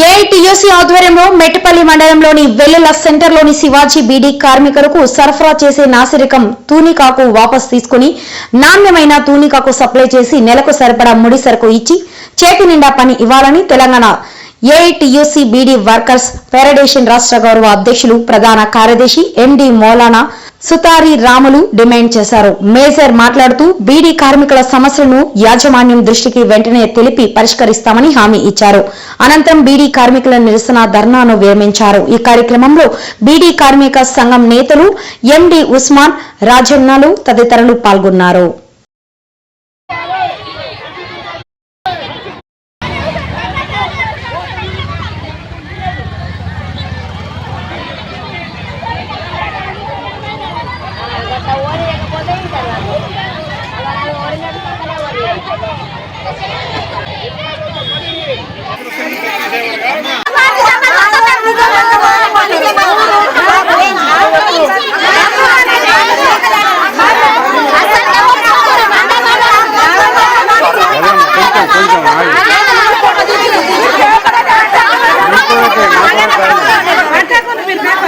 AITUC ఆధ్వర్యంలో మెట్టపల్లి మండలంలోని వెల్లుల సెంటర్లోని శివాజీ బీడీ కార్మికులకు సరఫరా చేసే నాసిరకం తూనికాకు వాపస్ తీసుకుని నాణ్యమైన తూనికాకు సప్లై చేసి నెలకు సరిపడా ముడి సరుకు ఇచ్చి చేతి నిండా పని ఇవ్వాలని తెలంగాణ ఏఐటియుసి బీడీ వర్కర్స్ ఫెడరేషన్ రాష్ట్ర గౌరవ అధ్యక్షులు ప్రధాన కార్యదర్శి ఎండి మౌలానా సుతారి రాములు డిమాండ్ చేశారు. మేజర్ మాట్లాడుతూ బీడీ కార్మికుల సమస్యలను యాజమాన్యం దృష్టికి వెంటనే తెలిపి పరిష్కరిస్తామని హామీ ఇచ్చారు. అనంతరం బీడీ కార్మికుల నిరసన ధర్నాను విరమించారు. ఈ కార్యక్రమంలో బీడీ కార్మిక సంఘం నేతలు ఎండి ఉస్మాన్ రాజన్నలు తదితరులు పాల్గొన్నారు. すいません。